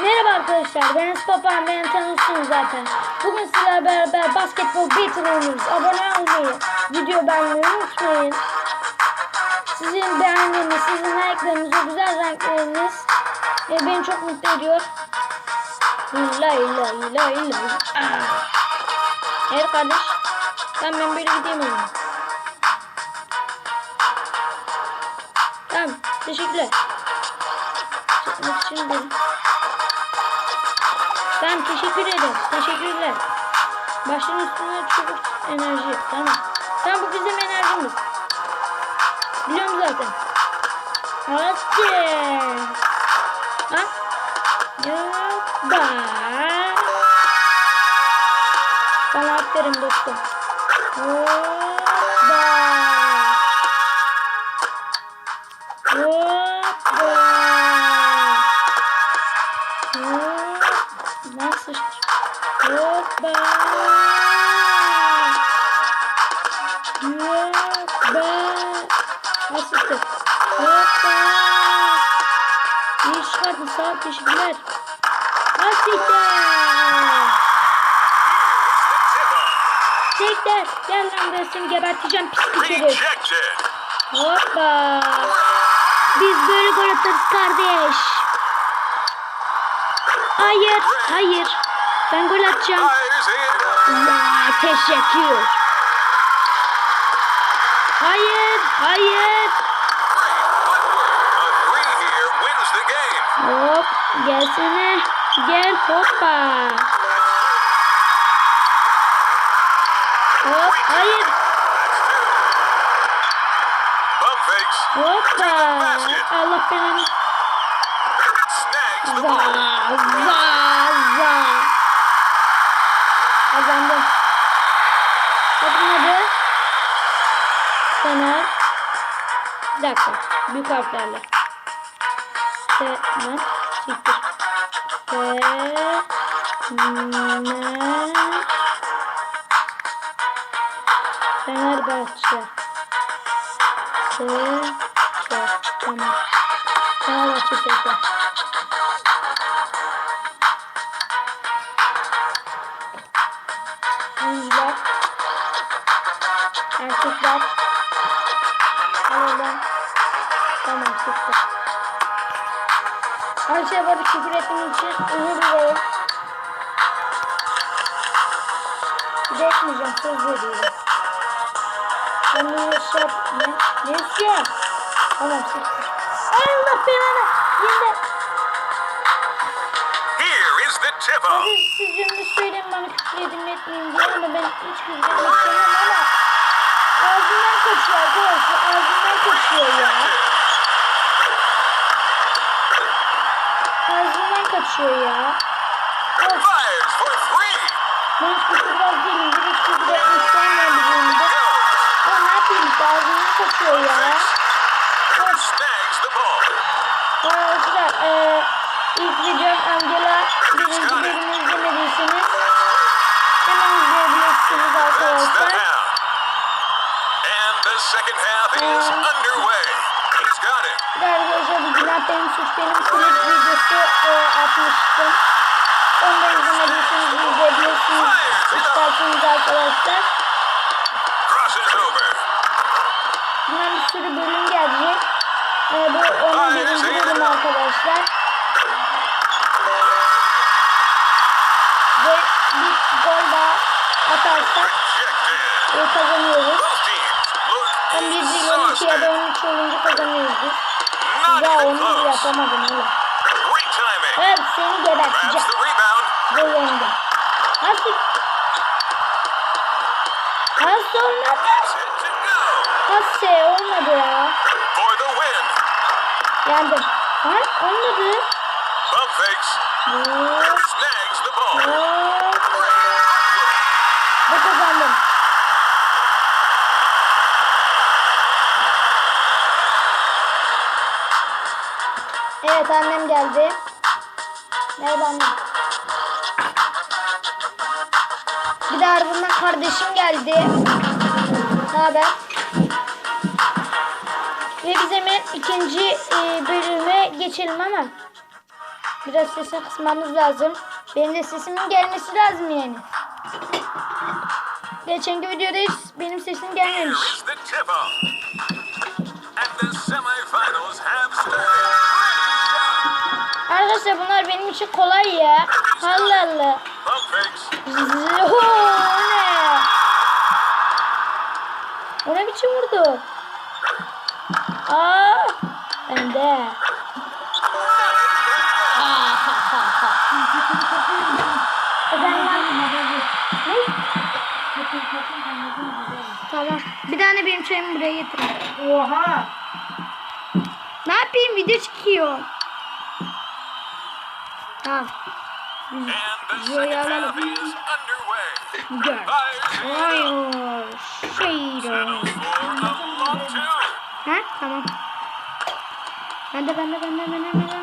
Merhaba arkadaşlar, ben Papağan, beni tanıyorsunuz zaten. Bugün sizlerle beraber basketbol battle oynuyoruz. Abone olmayı, video beğenmeyi unutmayın. Sizin beğendiğiniz, sizin like'larınız, o güzel renkleriniz e, beni çok mutlu ediyor. Lay lay lay lay. Ah. Evet kardeş, tamam ben böyle gideyim oyuna. Tamam, teşekkürler. Dedim. Tamam teşekkür ederim. Teşekkürler. Başın üstüne çubuk enerji. Tamam. Tamam bu bizim enerjimiz. Biliyorum zaten. Hadi. Ha? Yoppa. Bana aferin dostum. Hoppa. Ol teşekkürler. Hastikler. Tekler. Gel lan ben seni geberteceğim pislik herif. Hoppa. Biz böyle gol atarız kardeş. Hayır, hayır. Ben gol atacağım. Vay teşekkür. Hayır, hayır. Hop, gelsene. Gel hoppa. Hop, hayır. Hoppa. Allah belanı. Za, za, za. Kazandım. Bakın adı. Fener. Bir dakika. Büyük harflerle. Fener. Siktir. Fener. Fenerbahçe. Fener. Tamam. Fenerbahçe tekrar. Oyuncular. Erkekler. Oradan. Tamam çıktı. Her şey var küfür ettiğim için özür dilerim. Bir de etmeyeceğim söz veriyorum. Ben bunu şey yap... Ne? İstiyorsun? Tamam çıktı. Allah belanı. Yine Here is the tip off. Hadi siz cümle söyleyin bana küfür edin etmeyin diye ama ben hiç küfür etmek istemiyorum ama ağzından kaçıyor arkadaşlar ağzından kaçıyor ya. Ağzından kaçıyor ya. Of Fires for three. ben hiç küfürbaz değilim bir hiç küfür etmek istemiyorum bir bölümde. Go. Ama ne yapayım işte ağzından kaçıyor ya. Of. Snags the ball. Arkadaşlar eee ilk videom Angela birinci bölümü izlemediyseniz hemen izleyebilirsiniz That's the arkadaşlar. half. And the second half is Um, underway. Arkadaşlar bu günah benim suç benim klip videosu e, atmıştım. Onu da izlemediyseniz izleyebilirsiniz isterseniz arkadaşlar. Bundan bir sürü bölüm gelecek. E, bu onun birinci bölümü arkadaşlar. Ve bir gol daha atarsak e, kazanıyoruz. 11 değil 12 ya da 13 olunca kazanıyoruz biz. Ya onu yapamadım öyle. Evet seni geberteceğim. the rebound. Gol önde. Nasıl? Olmadı? Nasıl olmadı ya? Yendim. Ha? Olmadı. Bump Evet annem geldi. Merhaba annem. Bir de ardından kardeşim geldi. Ne haber? Ve biz hemen ikinci e, bölüme geçelim ama Biraz sesini kısmamız lazım. Benim de sesimin gelmesi lazım yani. Geçenki videoda hiç benim sesim gelmemiş. Arkadaşlar bunlar benim için kolay ya. Allah Allah. Pump fakes. Zıhoo, o ne? O ne biçim vurdu? Aa, ben de. Tamam. Bir tane benim çayımı buraya getirin. Oha! Ne yapayım? Video çekiyor. Tamam. Underway. Gör. Hayır. Şey Settles for a long two. Ha tamam. Bende bende bende bende bende.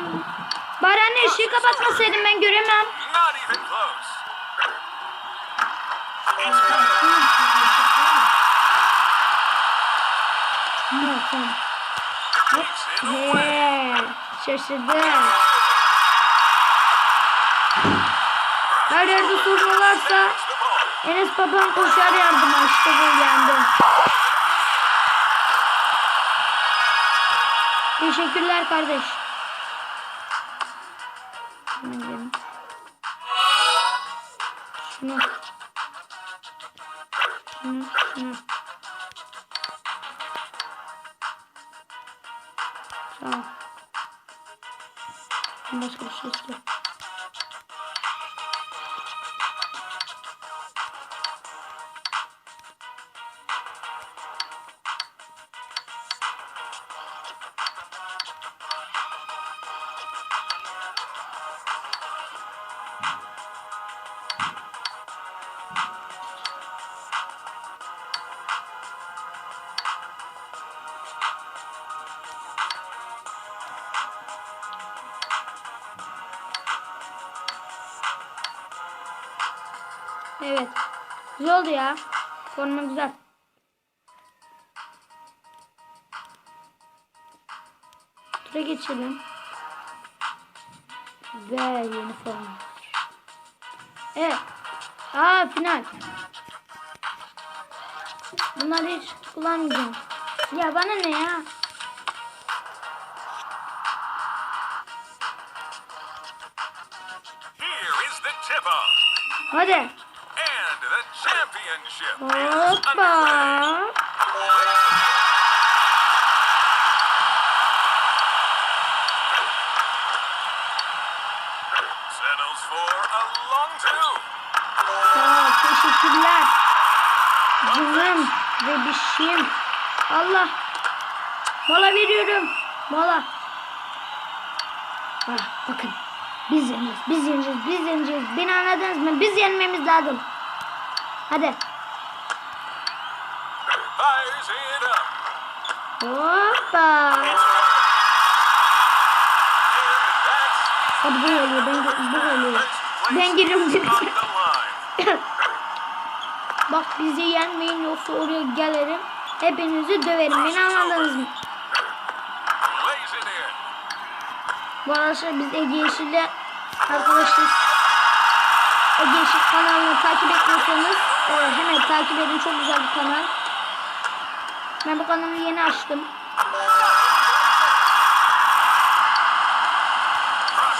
Bari anne ışığı kapatmasaydın ben göremem. Ha, tamam. Away. He, şaşırdım. Her yerde sorun varsa There's the ball. Enes babam koşar yardıma işte bu yendim. Teşekkürler kardeş. Şunu. Şunu, şunu. Ol. Başka bir şey istiyorum. Evet. Güzel oldu ya. Forma güzel. Tura geçelim. Ve yeni forma. Evet. Aa final. Bunları hiç kullanmayacağım. Ya bana ne ya? Here is the tip-off. Hadi. Hoppa. Ol, teşekkürler. Canım bebişim. Allah. Mola veriyorum. Mola. Ah, bakın. Biz yeneceğiz, biz yeneceğiz, biz yeneceğiz. Beni anladınız mı? Biz yenmemiz lazım. Hadi. Hoppa. Hadi ben, geliyor. let's Ben place geliyorum. Bak bizi yenmeyin yoksa oraya gelirim. Hepinizi döverim. Beni anladınız mı? Bu arkadaşlar biz Ege Yeşil'le arkadaşız. Ege Yeşil kanalını takip etmiyorsanız e, hemen takip edin. Çok güzel bir kanal. Ben bu kanalı yeni açtım.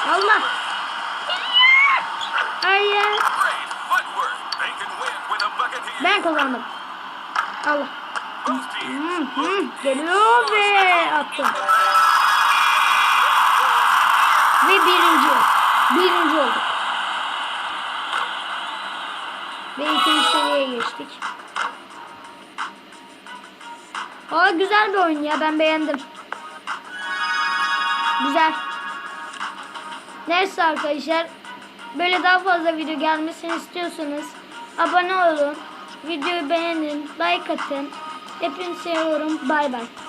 Allah. Hayır. Ben kazandım. Allah. Hı, hı, geliyor ve attım. Ve birinci. Birinci olduk. Ve ikinci seviyeye geçtik. Aa güzel bir oyun ya ben beğendim. Güzel. Neyse arkadaşlar. Böyle daha fazla video gelmesini istiyorsanız abone olun. Videoyu beğenin, like atın. Hepinizi seviyorum. Bay bay.